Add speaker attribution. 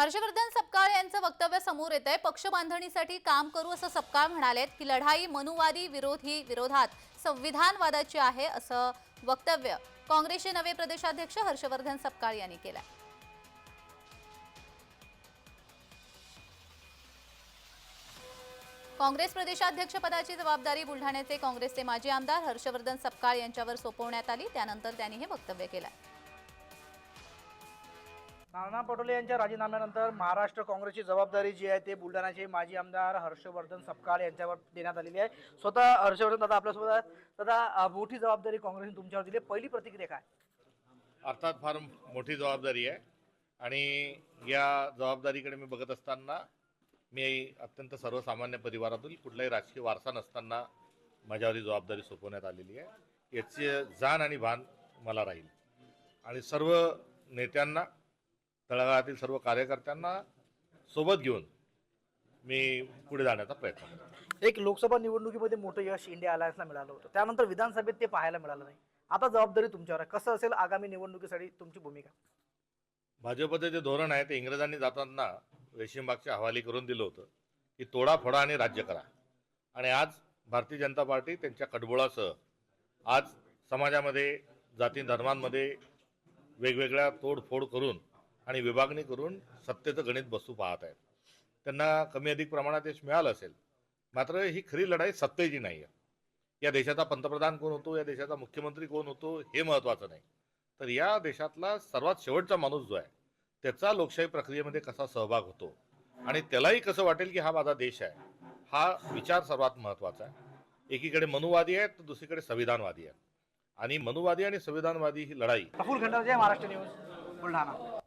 Speaker 1: हर्षवर्धन सपकाळ यांचं वक्तव्य समोर येत आहे पक्ष बांधणीसाठी काम करू असं सपकाळ म्हणालेत की लढाई मनुवादी विरोधी विरोधात संविधानवादाची आहे असं वक्तव्य काँग्रेसचे नवे प्रदेशाध्यक्ष हर्षवर्धन सपकाळ यांनी केलं काँग्रेस प्रदेशाध्यक्षपदाची जबाबदारी बुलढाण्याचे काँग्रेसचे माजी आमदार हर्षवर्धन सपकाळ यांच्यावर सोपवण्यात आली. त्यानंतर त्यांनी हे वक्तव्य केलं
Speaker 2: नाना पटोले यांच्या राजीनाम्यानंतर महाराष्ट्र काँग्रेसची जबाबदारी जी आहे ते बुलढाण्याचे माजी आमदार हर्षवर्धन सपकाळ यांच्यावर देण्यात आलेली आहे. स्वतः हर्षवर्धन दादा आपल्यासोबत आहेत. दादा मोठी जबाबदारी काँग्रेसने तुमच्यावर दिली आहे. पहिली प्रतिक्रिया काय?
Speaker 3: अर्थात फार मोठी जबाबदारी आहे. आणि या जबाबदारीकडे मी बघत असताना मी अत्यंत सर्वसामान्य परिवारातील कुठलाही राजकीय वारसा नसताना माझ्यावर ही जबाबदारी सोपवण्यात आलेली आहे. याचे जाण आणि भान मला राहील. आणि सर्व नेत्यांना तळागाळातील सर्व कार्यकर्त्यांना सोबत घेऊन मी पुढे जाण्याचा प्रयत्न
Speaker 2: एक लोकसभा निवडणुकीमध्ये मोठं यश इंडिया अलायन्सला मिळालं होतं. त्यानंतर विधानसभेत ते पाहायला मिळालं नाही. आता जबाबदारी तुमच्यावर आहे. कसं असेल आगामी निवडणुकीसाठी तुमची भूमिका?
Speaker 3: भाजपचं जे धोरण आहे ते इंग्रजांनी जाताना रेशीमबागच्या हवाली करून दिलं होतं की तोडा फोडा आणि राज्य करा. आणि आज भारतीय जनता पार्टी त्यांच्या कडबोळासह आज समाजामध्ये जाती धर्मांमध्ये वेगवेगळ्या तोडफोड करून आणि विभागणी करून सत्तेचं गणित बसू पाहत आहेत. त्यांना कमी अधिक प्रमाणात यश मिळालं असेल मात्र ही खरी लढाई सत्तेची नाही आहे या देशाचा पंतप्रधान कोण होतो या देशाचा मुख्यमंत्री कोण होतो हे महत्त्वाचं नाही. तर या देशातला सर्वात शेवटचा माणूस जो आहे त्याचा लोकशाही प्रक्रियेमध्ये कसा सहभाग होतो आणि त्यालाही कसं वाटेल की हा माझा देश आहे हा विचार सर्वात महत्त्वाचा आहे. एकीकडे मनुवादी आहे तर दुसरीकडे संविधानवादी आहे आणि मनुवादी आणि संविधानवादी ही लढाई
Speaker 2: राहुल खंडाचे महाराष्ट्र न्यूज बुलढाणा.